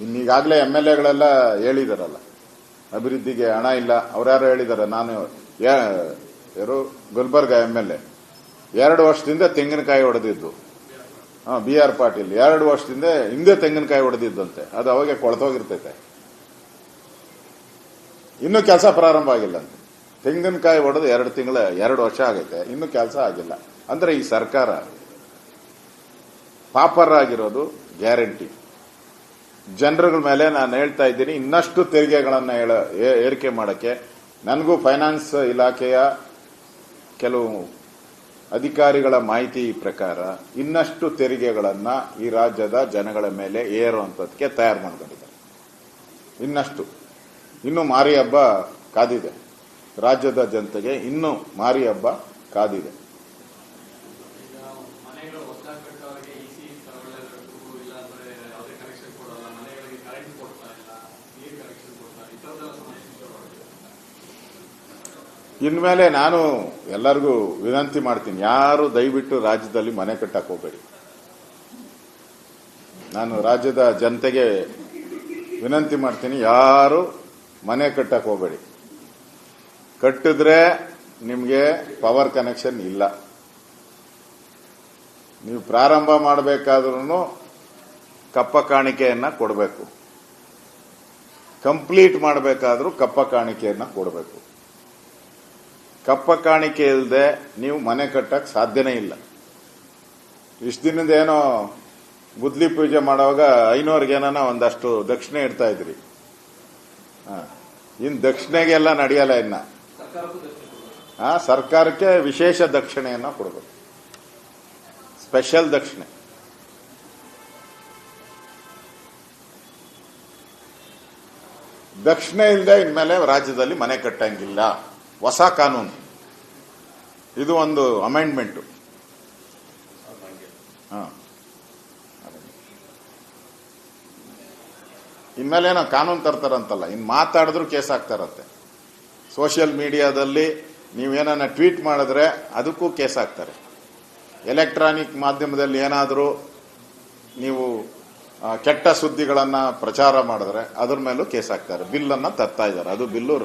ಇನ್ನೀಗಾಗಲೇ M L ಎಗಳೆಲ್ಲ ಹೇಳಿದಾರಲ್ಲ. ಅಭಿವೃದ್ಧಿಗೆ ಹಣ ಇಲ್ಲ. ಅವ್ರ್ಯಾರು ಹೇಳಿದಾರೆ. ನಾನು ಯಾರು? Gulbarga M L A. ಎರಡು ವರ್ಷದಿಂದ ತೆಂಗಿನಕಾಯಿ ಹೊಡೆದಿದ್ದು ಬಿ ಆರ್ ಪಾಟೀಲ್. ಎರಡು ವರ್ಷದಿಂದ ಹಿಂದೆ ತೆಂಗಿನಕಾಯಿ ಹೊಡೆದಿದ್ದಂತೆ ಅದು ಅವಾಗೆ ಕೊಳತೋಗಿರ್ತೈತೆ. ಇನ್ನೂ ಕೆಲಸ ಪ್ರಾರಂಭ ಆಗಿಲ್ಲ ಅಂತೆ. ತೆಂಗಿನಕಾಯಿ ಹೊಡೆದು ಎರಡು ತಿಂಗಳ, ಎರಡು ವರ್ಷ ಆಗೈತೆ. ಇನ್ನೂ ಕೆಲಸ ಆಗಿಲ್ಲ. ಅಂದ್ರೆ ಈ ಸರ್ಕಾರ ಪಾಪರ್ ಆಗಿರೋದು ಗ್ಯಾರಂಟಿ. ಜನರುಗಳ ಮೇಲೆ ನಾನು ಹೇಳ್ತಾ ಇದ್ದೀನಿ, ಇನ್ನಷ್ಟು ತೆರಿಗೆಗಳನ್ನ ಹೇಳ- ಏರಿಕೆ ಮಾಡಕ್ಕೆ. ನನಗೂ ಫೈನಾನ್ಸ್ ಇಲಾಖೆಯ ಕೆಲವು ಅಧಿಕಾರಿಗಳ ಮಾಹಿತಿ ಪ್ರಕಾರ ಇನ್ನಷ್ಟು ತೆರಿಗೆಗಳನ್ನ ಈ ರಾಜ್ಯದ ಜನಗಳ ಮೇಲೆ ಏರುವಂತದಕ್ಕೆ ತಯಾರು ಮಾಡ್ಕೊಂಡಿದ್ದಾರೆ. ಇನ್ನಷ್ಟು. ಇನ್ನು ಮಾರಿ ಹಬ್ಬ ಕಾದಿದೆ. ರಾಜ್ಯದ ಜನತೆಗೆ ಇನ್ನು ಮಾರಿ ಹಬ್ಬ ಕಾದಿದೆ. ಇನ್ಮೇಲೆ ನಾನು ಎಲ್ಲರಿಗೂ ವಿನಂತಿ ಮಾಡ್ತೀನಿ, ಯಾರು ದಯವಿಟ್ಟು ರಾಜ್ಯದಲ್ಲಿ ಮನೆ ಕಟ್ಟಕ್ ಹೋಗಬೇಡಿ. ನಾನು ರಾಜ್ಯದ ಜನತೆಗೆ ವಿನಂತಿ ಮಾಡ್ತೀನಿ, ಯಾರು ಮನೆ ಕಟ್ಟಕ್ ಹೋಗಬೇಡಿ. ಕಟ್ಟಿದ್ರೆ ನಿಮಗೆ ಪವರ್ ಕನೆಕ್ಷನ್ ಇಲ್ಲ. ನೀವು ಪ್ರಾರಂಭ ಮಾಡಬೇಕಾದ್ರೂ ಕಪ್ಪ ಕಾಣಿಕೆಯನ್ನ ಕೊಡಬೇಕು. ಕಂಪ್ಲೀಟ್ ಮಾಡಬೇಕಾದ್ರೂ ಕಪ್ಪ ಕಾಣಿಕೆಯನ್ನ ಕೊಡಬೇಕು. ಕಪ್ಪ ಕಾಣಿಕೆ ಇಲ್ಲದೆ ನೀವು ಮನೆ ಕಟ್ಟಕ್ಕೆ ಸಾಧ್ಯನೇ ಇಲ್ಲ. ಇಷ್ಟು ದಿನದ ಏನೋ ಗುದ್ಲಿ ಪೂಜೆ ಮಾಡುವಾಗ ಐನೂರಿಗೆ ಏನಾನ ಒಂದಷ್ಟು ದಕ್ಷಿಣೆ ಇಡ್ತಾ ಇದ್ರಿ. ಹ. ಇನ್ ದಕ್ಷಿಣೆಗೆಲ್ಲ ನಡೆಯಲ್ಲ ಇನ್ನ. ಸರ್ಕಾರಕ್ಕೆ ವಿಶೇಷ ದಕ್ಷಿಣೆಯನ್ನ ಕೊಡಬೇಕು. ಸ್ಪೆಷಲ್ ದಕ್ಷಿಣೆ. ದಕ್ಷಿಣೆ ಇಲ್ಲದೆ ಇನ್ಮೇಲೆ ರಾಜ್ಯದಲ್ಲಿ ಮನೆ ಕಟ್ಟಂಗಿಲ್ಲ. ಹೊಸ ಕಾನೂನು. ಇದು ಒಂದು ಅಮೆಂಡ್ಮೆಂಟ್ ಇನ್ಮೇಲೆ ಏನೋ ಕಾನೂನು ತರ್ತಾರಂತಲ್ಲ, ಇನ್ ಮಾತಾಡಿದ್ರು ಕೇಸ್ ಹಾಕ್ತಾರಂತೆ ಸೋಷಿಯಲ್ ಮೀಡಿಯಾದಲ್ಲಿ ನೀವೇನ ಟ್ವೀಟ್ ಮಾಡಿದ್ರೆ ಅದಕ್ಕೂ ಕೇಸ್ ಆಗ್ತಾರೆ. ಎಲೆಕ್ಟ್ರಾನಿಕ್ ಮಾಧ್ಯಮದಲ್ಲಿ ಏನಾದರೂ ನೀವು ಕೆಟ್ಟ ಸುದ್ದಿಗಳನ್ನ ಪ್ರಚಾರ ಮಾಡಿದ್ರೆ ಅದ್ರ ಮೇಲೂ ಕೇಸ್ ಹಾಕ್ತಾರೆ. ಬಿಲ್ಲನ್ನು ತರ್ತಾ ಇದ್ದಾರೆ. ಅದು ಬಿಲ್ಲು